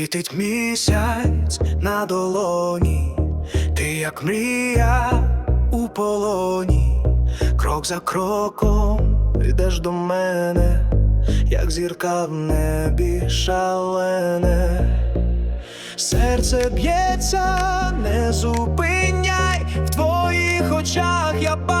Світить місяць на долоні, ти як мрія у полоні, крок за кроком йдеш до мене, як зірка в небі шалене, серце б'ється, не зупиняй. В твоїх очах я бачу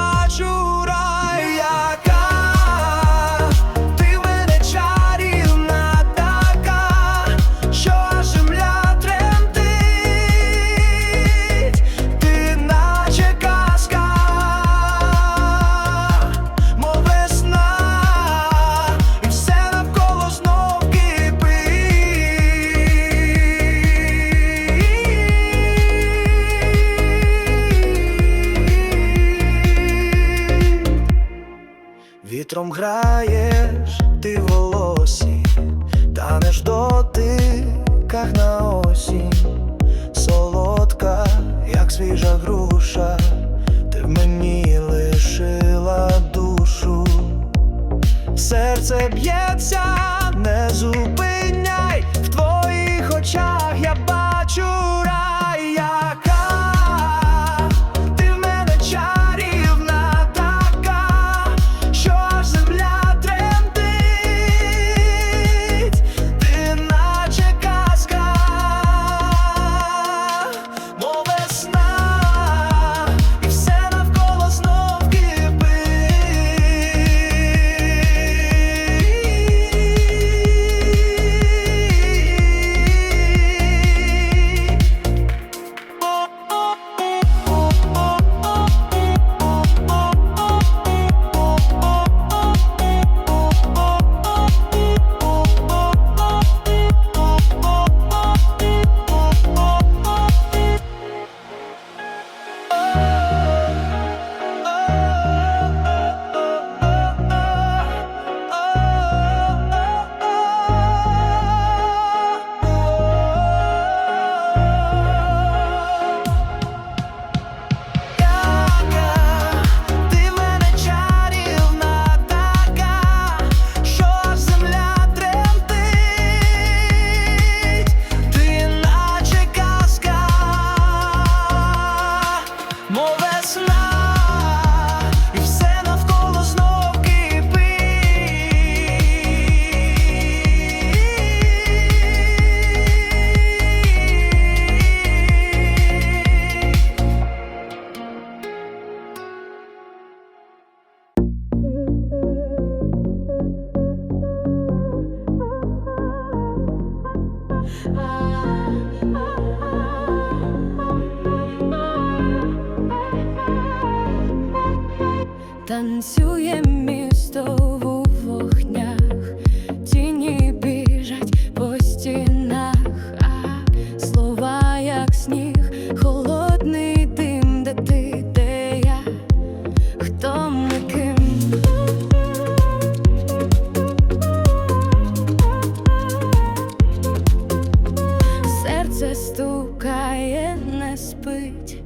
Застукає не спить,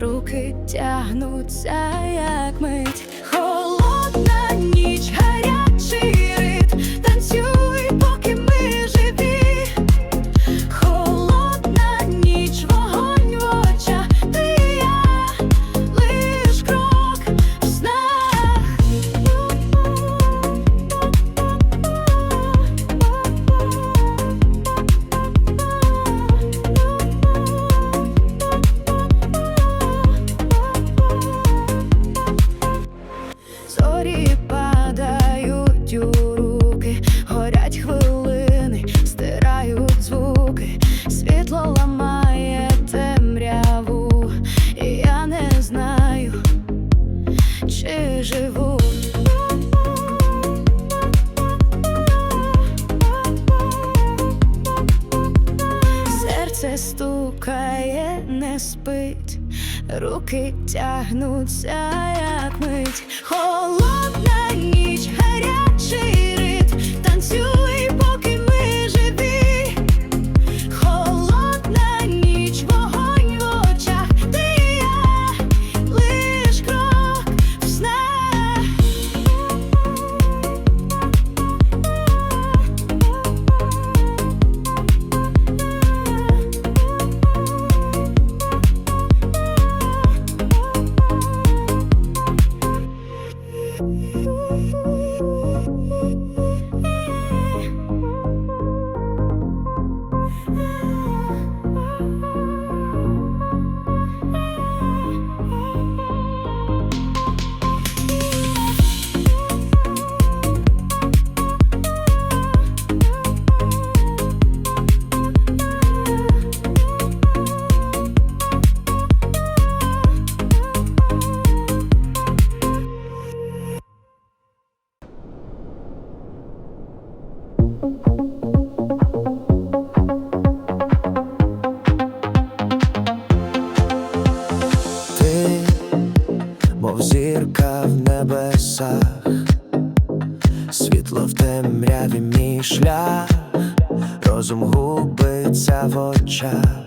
руки тягнуться, як мить. руки тягнуться, як мить. Ти, мов зірка в небесах, світло в темряві мій шлях, розум губиться в очах.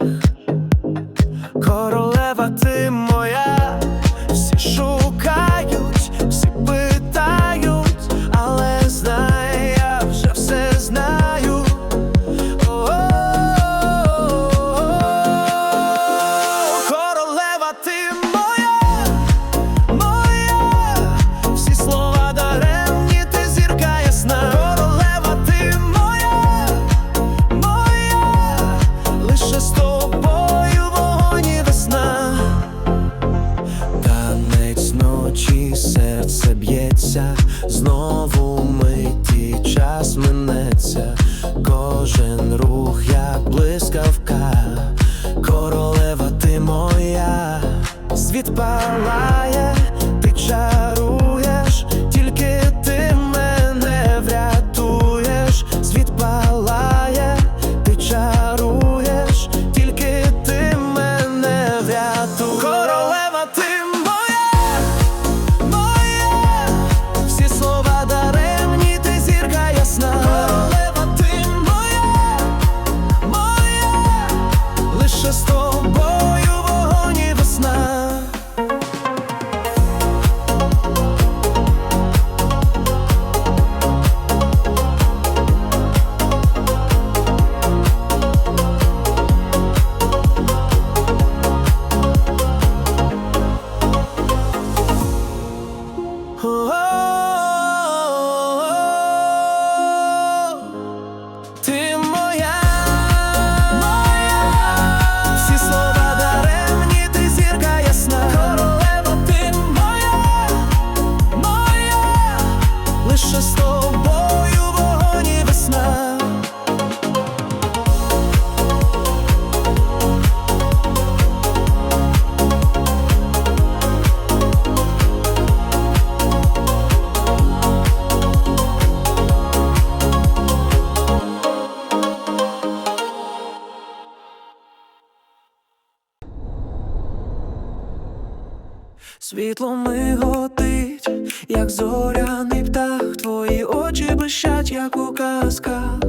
Світло миготить, як зоряний птах, твої очі блищать, як у казках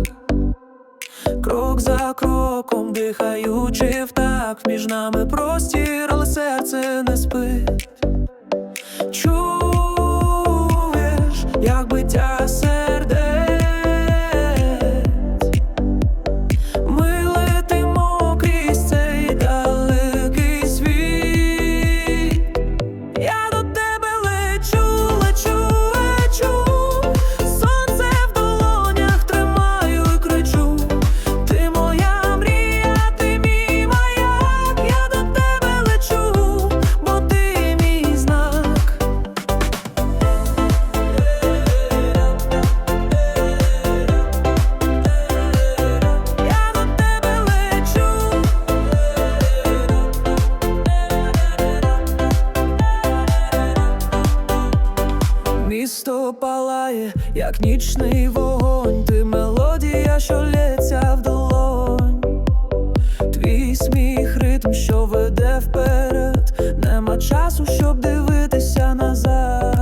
крок за кроком, дихаючи в такт між нами простір, але серце не спить. Чуєш, як биття. місто палає, як нічний вогонь, ти мелодія, що лється в долонь, твій сміх, ритм, що веде вперед, нема часу, щоб дивитися назад.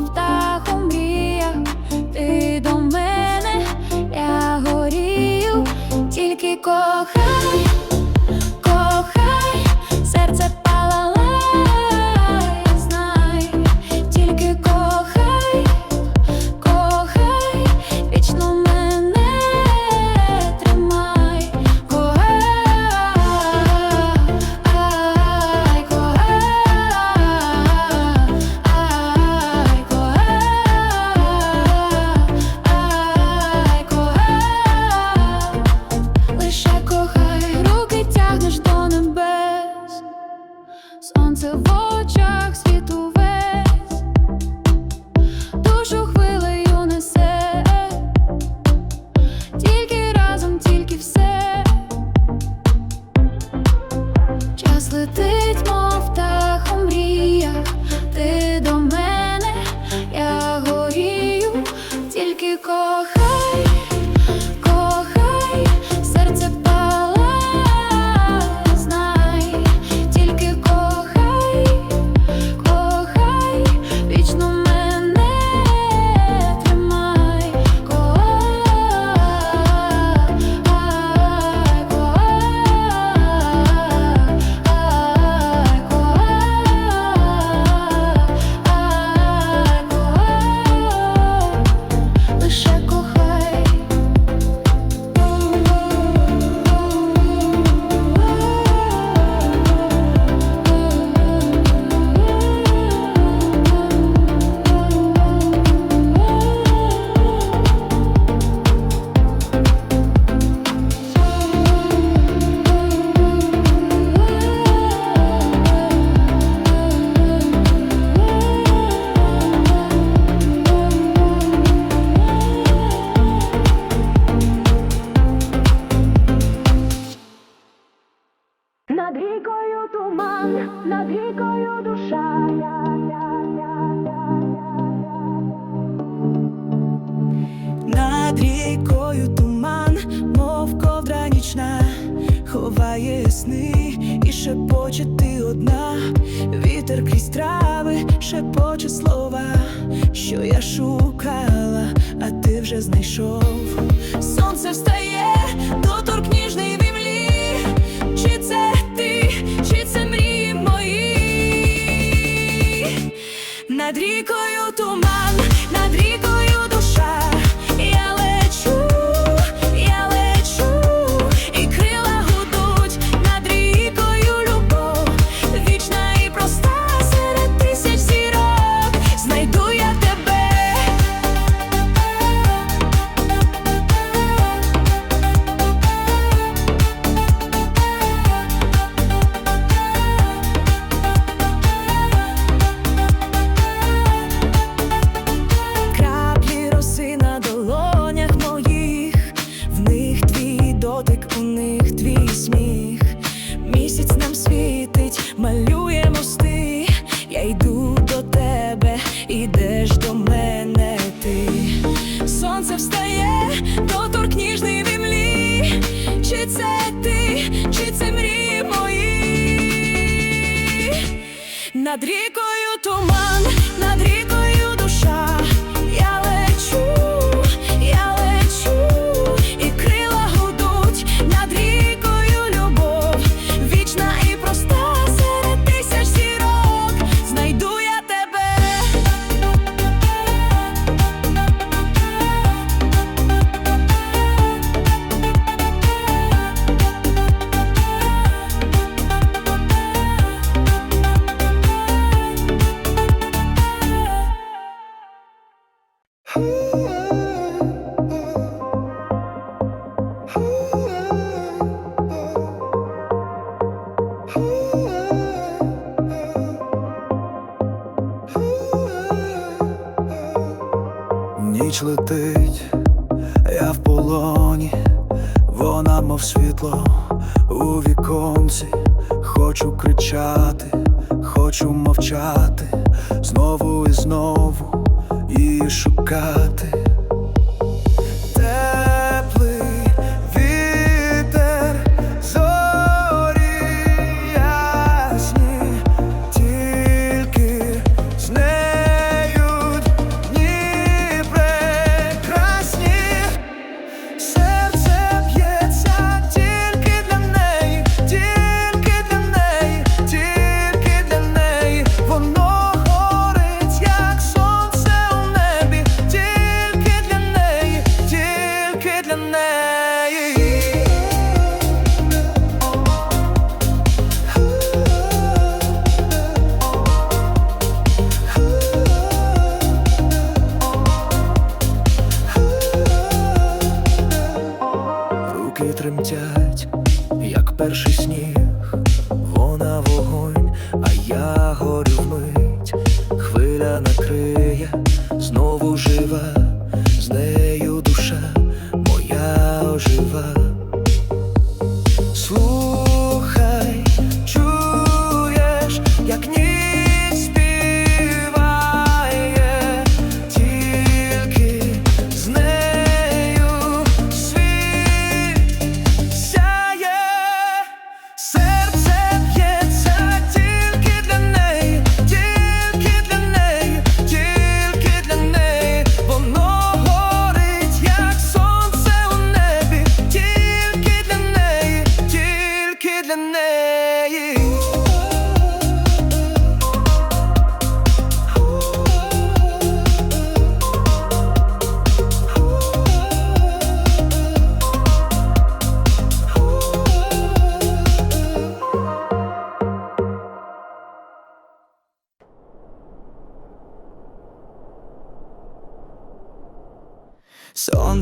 мов мріях, ти до мене я горію, тільки кохаю. душа. Над рікою туман, мов ковдра нічна, ховає сни і шепоче ти одна, вітер крізь трави, шепоче слова, що я шукала, а ти вже знайшов. Сонце встає, доторк ніжний над рікою. Над рікою туман. ніч летить, я в полоні, вона, мов світло у віконці, хочу кричати, хочу мовчати, знову і знову її шукати.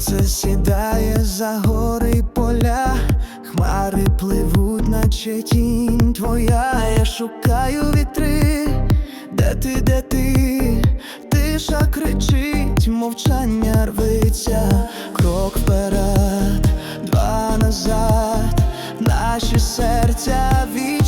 Сонце сідає за гори й поля, хмари пливуть, наче тінь твоя, я шукаю вітри, де ти, де ти, тиша кричить, мовчання рвиться, крок вперед, два назад, наші серця вічні